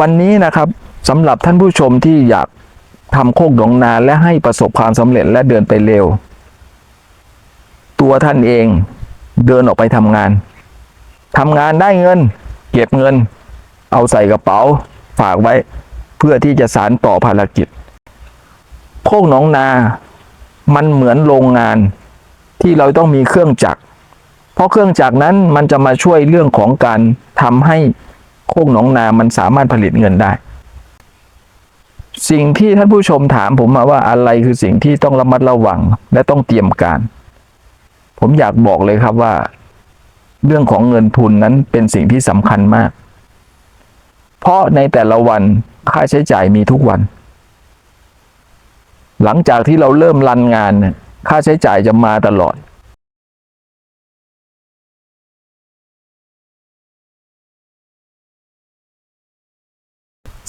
วันนี้นะครับสำหรับท่านผู้ชมที่อยากทำโคกหนองนาและให้ประสบความสำเร็จและเดินไปเร็ว ตัวท่านเองเดินออกไปทำงานทำงานได้เงิน เก็บเงิน เอาใส่กระเป๋าฝากไว้ เพื่อที่จะสานต่อภารกิจ โคกหนองนา มันเหมือนโรงงานที่เราต้องมีเครื่องจักร เพราะเครื่องจักรนั้นมันจะมาช่วยเรื่องของการทำให้ โคกหนองนามันสามารถผลิตเงินได้ สิ่งที่ท่านผู้ชมถามผมมาว่าอะไรคือสิ่งที่ต้องระมัดระวังและต้องเตรียมการ ผมอยากบอกเลยครับว่า เรื่องของเงินทุนนั้นเป็นสิ่งที่สำคัญมาก เพราะในแต่ละวันค่าใช้จ่ายมีทุกวัน หลังจากที่เราเริ่มรันงาน ค่าใช้จ่ายจะมาตลอด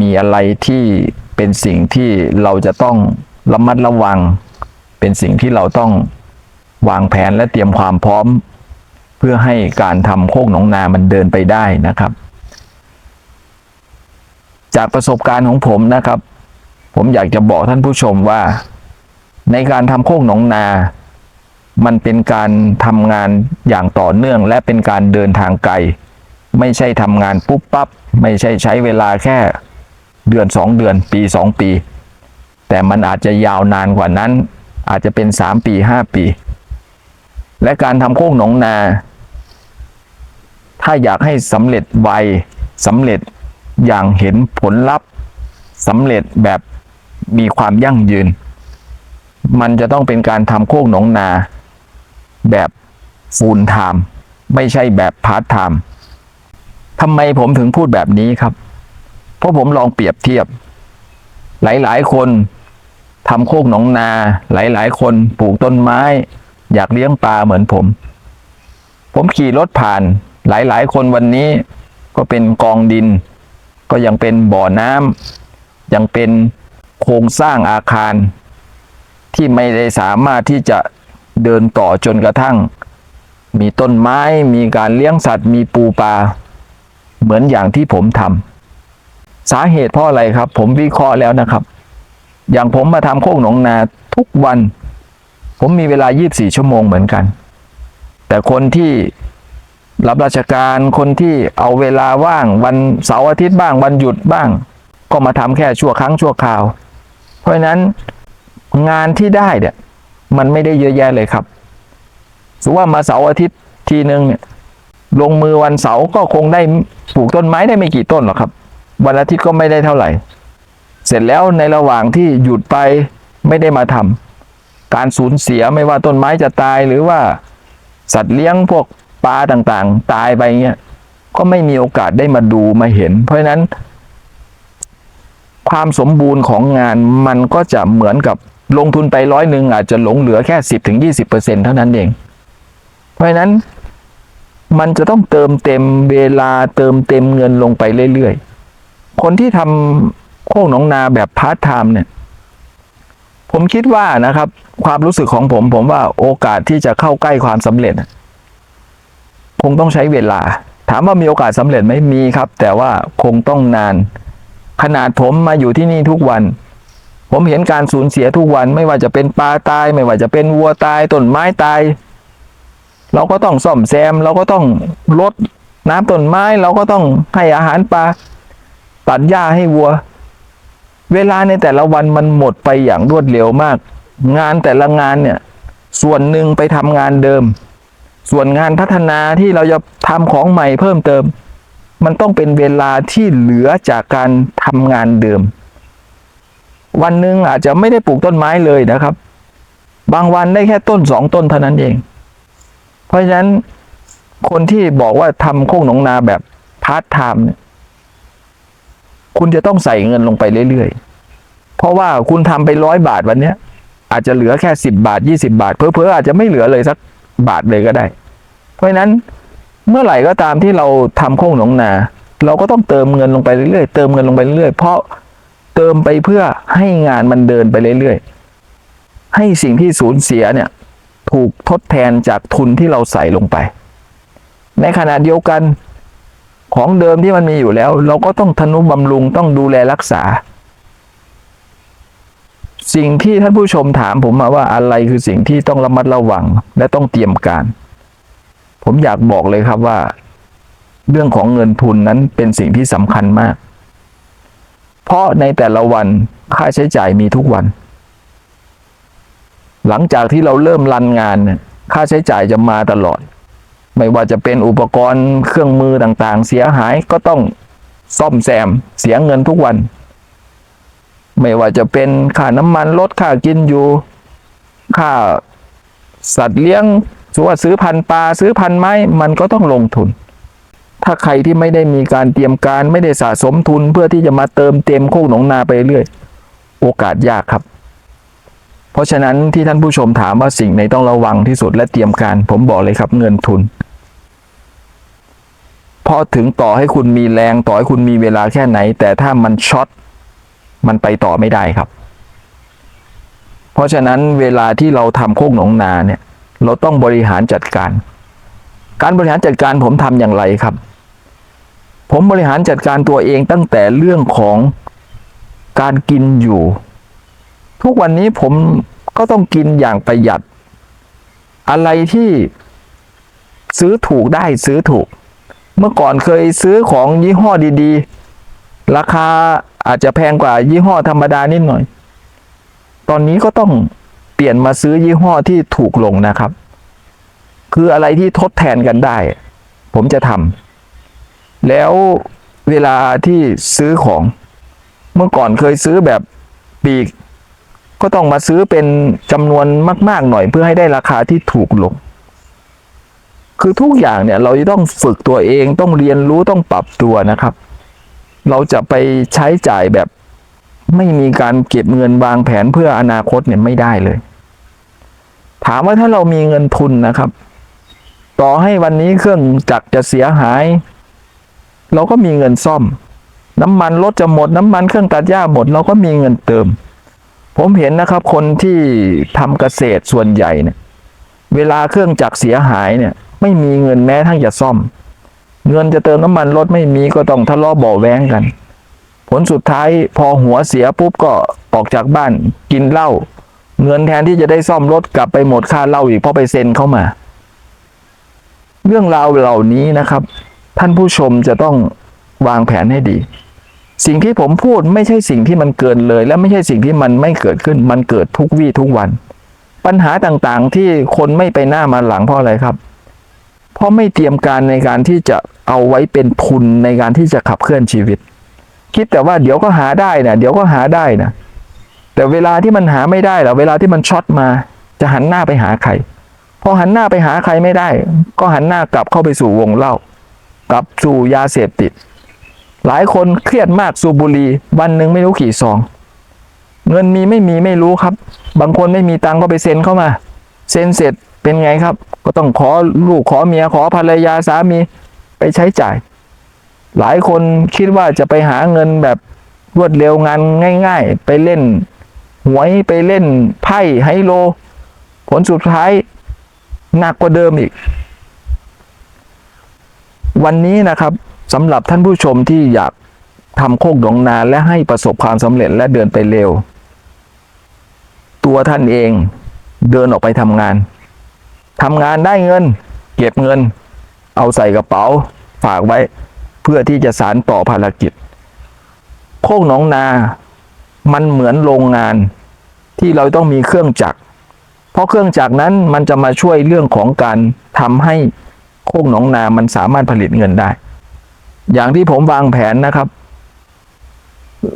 มีอะไรที่เป็นสิ่งที่เราจะต้องระมัดระวัง เป็นสิ่งที่เราต้องวางแผนและเตรียมความพร้อม เพื่อให้การทำโคกหนองนามันเดินไปได้นะครับ จากประสบการณ์ของผมนะครับ ผมอยากจะบอกท่านผู้ชมว่า ในการทำโคกหนองนา มันเป็นการทำงานอย่างต่อเนื่อง และเป็นการเดินทางไกล ไม่ใช่ทำงานปุ๊บปั๊บไม่ใช่ใช้เวลาแค่ เดือนสองเดือนปีสองปี แต่มันอาจจะยาวนานกว่านั้น อาจจะเป็นสามปีห้าปี และการทำโคกหนองนา ถ้าอยากให้สำเร็จไวสำเร็จอย่างเห็นผลลัพธ์สำเร็จแบบมีความยั่งยืน มันจะต้องเป็นการทำโคกหนองนา แบบฟูลไทม์ไม่ใช่แบบพาร์ทไทม์ทำไมผมถึงพูดแบบนี้ครับ เพราะผมลองเปรียบเทียบ หลายๆ คนทำโคกหนองนา หลายๆ คนปลูกต้นไม้ อยากเลี้ยงปลาเหมือนผม ผมขี่รถผ่านหลายๆ คนวันนี้ก็เป็นกองดิน ก็ยังเป็นบ่อน้ำยังเป็นโครงสร้างอาคาร ที่ไม่ได้สามารถที่จะเดินต่อจนกระทั่ง มีต้นไม้มีการเลี้ยงสัตว์ มีปูปลาเหมือนอย่างที่ผมทำ สาเหตุเพราะอะไรครับ ผมวิเคราะห์แล้วนะครับ อย่างผมมาทำโคกหนองนาทุกวัน ผมมีเวลา 24 ชั่วโมงเหมือนกัน แต่คนที่รับราชการคนที่เอาเวลาว่างวันเสาร์อาทิตย์บ้างวันหยุดบ้าง ก็มาทำแค่ชั่วครั้งชั่วคราว เพราะฉะนั้นงานที่ได้เนี่ยมันไม่ได้เยอะแยะเลยครับสมมติว่ามาเสาร์อาทิตย์ทีหนึงเนี่ยลงมือวันเสาร์ก็คงได้ปลูกต้นไม้ได้ไม่กี่ต้นหรอกครับ วันอาทิตย์ก็ไม่ได้เท่าไหร่ เสร็จแล้วในระหว่างที่หยุดไปไม่ได้มาทำการสูญเสียไม่ว่าต้นไม้จะตายหรือว่า สัตว์เลี้ยงพวกปลาต่างๆ ตายไปเงี้ยก็ไม่มีโอกาสได้มาดูมาเห็น เพราะฉะนั้น ความสมบูรณ์ของงานมันก็จะเหมือนกับลงทุนไปร้อยหนึ่งอาจจะหลงเหลือแค่สิบถึงยี่สิบเปอร์เซ็นเท่านั้นเอง เพราะฉะนั้นมันจะต้องเติมเต็มเวลาเติมเต็มเงินลงไปเรื่อยๆ คนที่ทำโคกหนองนาแบบพาร์ทไทม์เนี่ย ผมคิดว่านะครับ ความรู้สึกของผม ผมว่าโอกาสที่จะเข้าใกล้ความสำเร็จ คงต้องใช้เวลา ถามว่ามีโอกาสสำเร็จไหมมีครับ แต่ว่าคงต้องนาน ขนาดผมมาอยู่ที่นี่ทุกวันผมเห็นการสูญเสียทุกวันไม่ว่าจะเป็นปลาตาย ไม่ว่าจะเป็นวัวตายต้นไม้ตาย เราก็ต้องซ่อมแซม เราก็ต้องลดน้ำต้นไม้ เราก็ต้องให้อาหารปลา ตัดหญ้าให้วัว เวลาในแต่ละวันมันหมดไปอย่างรวดเร็วมาก งานแต่ละงานเนี่ย ส่วนหนึ่งไปทำงานเดิม ส่วนงานพัฒนาที่เราจะทำของใหม่เพิ่มเติม มันต้องเป็นเวลาที่เหลือจากการทำงานเดิม วันหนึ่งอาจจะไม่ได้ปลูกต้นไม้เลยนะครับ บางวันได้แค่ต้นสองต้นเท่านั้นเอง เพราะฉะนั้นคนที่บอกว่าทำโคกหนองนาแบบพาร์ทไทม์เนี่ย คุณจะต้องใส่เงินลงไปเรื่อยๆ เพราะว่าคุณทำไปร้อยบาทวันเนี้ย อาจจะเหลือแค่สิบบาทยี่สิบาทเพอๆอาจจะไม่เหลือเลยสักบาทเลยก็ได้ เพราะฉะนั้นเมื่อไหร่ก็ตามที่เราทำโค้งหนองนา เราก็ต้องเติมเงินลงไปเรื่อยๆเติมเงินลงไปเรื่อยๆเพราะเติมไปเพื่อให้งานมันเดินไปเรื่อยๆให้สิ่งที่สูญเสียเนี่ยถูกทดแทนจากทุนที่เราใส่ลงไป ในขณะเดียวกัน ของเดิมที่มันมีอยู่แล้ว เราก็ต้องทนุบำรุงต้องดูแลรักษา สิ่งที่ท่านผู้ชมถามผมมาว่าอะไรคือสิ่งที่ต้องระมัดระวังและต้องเตรียมการ ผมอยากบอกเลยครับว่า เรื่องของเงินทุนนั้นเป็นสิ่งที่สำคัญมาก เพราะในแต่ละวันค่าใช้จ่ายมีทุกวัน หลังจากที่เราเริ่มรันงาน ค่าใช้จ่ายจะมาตลอด ไม่ว่าจะเป็นอุปกรณ์เครื่องมือต่างๆ เสียหายก็ต้องซ่อมแซมเสียเงินทุกวัน ไม่ว่าจะเป็นค่าน้ำมันลดค่ากินอยู่ ค่าสัตว์เลี้ยงสมมุติว่าซื้อพันปลาซื้อพันไม้มันก็ต้องลงทุน ถ้าใครที่ไม่ได้มีการเตรียมการไม่ได้สะสมทุนเพื่อที่จะมาเติมเต็มโคกหนองนาไปเรื่อย โอกาสยากครับ เพราะฉะนั้นที่ท่านผู้ชมถามว่าสิ่งไหนต้องระวังที่สุดและเตรียมการ ผมบอกเลยครับเงินทุน พอถึงต่อให้คุณมีแรงต่อให้คุณมีเวลาแค่ไหน แต่ถ้ามันช็อตมันไปต่อไม่ได้ครับ เพราะฉะนั้นเวลาที่เราทำโคกหนองนาเนี่ย เราต้องบริหารจัดการ การบริหารจัดการผมทำอย่างไรครับ ผมบริหารจัดการตัวเองตั้งแต่เรื่องของการกินอยู่ ทุกวันนี้ผมก็ต้องกินอย่างประหยัด อะไรที่ซื้อถูกได้ซื้อถูก เมื่อก่อนเคยซื้อของยี่ห้อดีๆ ราคาอาจจะแพงกว่ายี่ห้อธรรมดานิดหน่อย ตอนนี้ก็ต้องเปลี่ยนมาซื้อยี่ห้อที่ถูกลงนะครับ คืออะไรที่ทดแทนกันได้ ผมจะทำแล้วเวลาที่ซื้อของ เมื่อก่อนเคยซื้อแบบปีก ก็ต้องมาซื้อเป็นจำนวนมาก ๆ หน่อยเพื่อให้ได้ราคาที่ถูกลง คือทุกอย่างเนี่ยเราจะต้องฝึกตัวเองต้องเรียนรู้ต้องปรับตัวนะครับ เราจะไปใช้จ่ายแบบไม่มีการเก็บเงินวางแผนเพื่ออนาคตเนี่ยไม่ได้เลย ถามว่าถ้าเรามีเงินทุนนะครับ ต่อให้วันนี้เครื่องจักรจะเสียหาย เราก็มีเงินซ่อม น้ำมันรถจะหมด น้ำมันเครื่องตัดหญ้าหมด เราก็มีเงินเติม ผมเห็นนะครับคนที่ทำเกษตรส่วนใหญ่เนี่ยเวลาเครื่องจักรเสียหายเนี่ย ไม่มีเงินแม้ทั้งจะซ่อม เงินจะเติมน้ำมันรถไม่มีก็ต้องทะเลาะเบาะแว้งกัน ผลสุดท้ายพอหัวเสียปุ๊บก็ออกจากบ้านกินเหล้าเงินแทนที่จะได้ซ่อมรถกลับไปหมดค่าเหล้าอีกเพราะไปเซ็นเข้ามา เรื่องราวเหล่านี้นะครับ ท่านผู้ชมจะต้องวางแผนให้ดี สิ่งที่ผมพูดไม่ใช่สิ่งที่มันเกินเลย และไม่ใช่สิ่งที่มันไม่เกิดขึ้น มันเกิดทุกวี่ทุกวัน ปัญหาต่างๆที่คนไม่ไปหน้ามาหลังเพราะอะไรครับ เพราะไม่เตรียมการในการที่จะเอาไว้เป็นทุนในการที่จะขับเคลื่อนชีวิต คิดแต่ว่าเดี๋ยวก็หาได้นะเดี๋ยวก็หาได้นะแต่เวลาที่มันหาไม่ได้หรอเวลาที่มันช็อตมา จะหันหน้าไปหาใครพอหันหน้าไปหาใครไม่ได้ ก็หันหน้ากลับเข้าไปสู่วงเล่ากลับสู่ยาเสพติด หลายคนเครียดมากสูบบุหรี่วันหนึ่งไม่รู้กี่ซอง เงินมีไม่มีไม่รู้ครับ บางคนไม่มีตังก็ไปเซ็นเข้ามา เซ็นเสร็จเป็นไงครับ ก็ต้องขอลูกขอเมียขอภรรยาสามีไปใช้จ่าย หลายคนคิดว่าจะไปหาเงินแบบรวดเร็วงานง่าย ๆ ไปเล่นหวยไปเล่นไพ่ไฮโล ผลสุดท้ายหนักกว่าเดิมอีก วันนี้นะครับ สำหรับท่านผู้ชมที่อยากทำโคกหนองนาและให้ประสบความสำเร็จและเดินไปเร็ว ตัวท่านเองเดินออกไปทำงานทำงานได้เงิน เก็บเงิน เอาใส่กระเป๋าฝากไว้ เพื่อที่จะสารต่อภารกิจ โคกหนองนา มันเหมือนโรงงานที่เราต้องมีเครื่องจักร เพราะเครื่องจักรนั้นมันจะมาช่วยเรื่องของการทำให้โคกหนองนามันสามารถผลิตเงินได้ อย่างที่ผมวางแผนนะครับ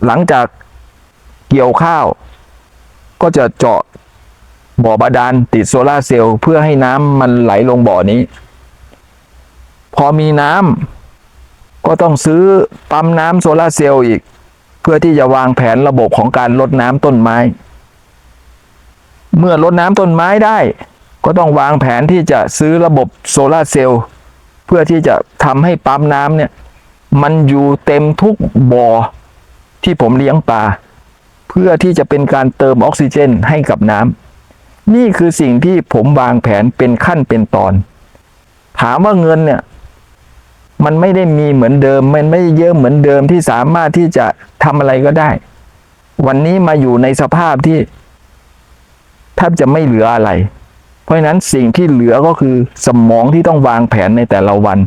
หลังจากเกี่ยวข้าว ก็จะเจาะบ่อบาดาลติดโซลาเซลล์เพื่อให้น้ำมันไหลลงบ่อนี้ พอมีน้ำก็ต้องซื้อปั๊มน้ำโซลาเซลล์อีก เพื่อที่จะวางแผนระบบของการลดน้ำต้นไม้ เมื่อลดน้ำต้นไม้ได้ ก็ต้องวางแผนที่จะซื้อระบบโซลาเซลล์เพื่อที่จะทำให้ปั๊มน้ำเนี่ย มันอยู่เต็มทุกบ่อที่ผมเลี้ยงปลาเพื่อที่จะเป็นการเติมออกซิเจนให้กับน้ำนี่คือสิ่งที่ผมวางแผนเป็นขั้นเป็นตอน ถามว่าเงินเนี่ย มันไม่ได้มีเหมือนเดิม มันไม่เยอะเหมือนเดิมที่สามารถที่จะทำอะไรก็ได้ วันนี้มาอยู่ในสภาพที่แทบจะไม่เหลืออะไร เพราะฉะนั้นสิ่งที่เหลือก็คือสมองที่ต้องวางแผนในแต่ละวัน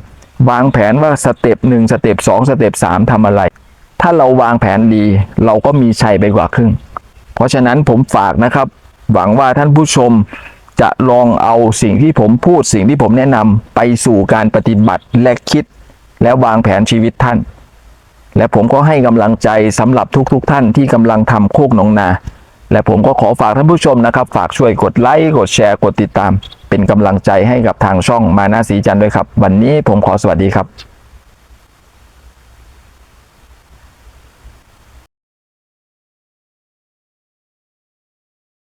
วางแผนว่าสเต็ปหนึ่งสเต็ปสองสเต็ปสามทำอะไร ถ้าเราวางแผนดี เราก็มีชัยไปกว่าครึ่ง เพราะฉะนั้นผมฝากนะครับ หวังว่าท่านผู้ชมจะลองเอาสิ่งที่ผมพูดสิ่งที่ผมแนะนำไปสู่การปฏิบัติและคิด และวางแผนชีวิตท่าน และผมก็ให้กำลังใจสำหรับทุกๆทท่านที่กำลังทำโคกหนองนา และผมก็ขอฝากท่านผู้ชมนะครับ ฝากช่วยกดไลค์กดแชร์กดติดตาม เป็นกำลังใจให้กับทางช่องมานาสีจันด้วยครับ วันนี้ผมขอสวัสดีครับ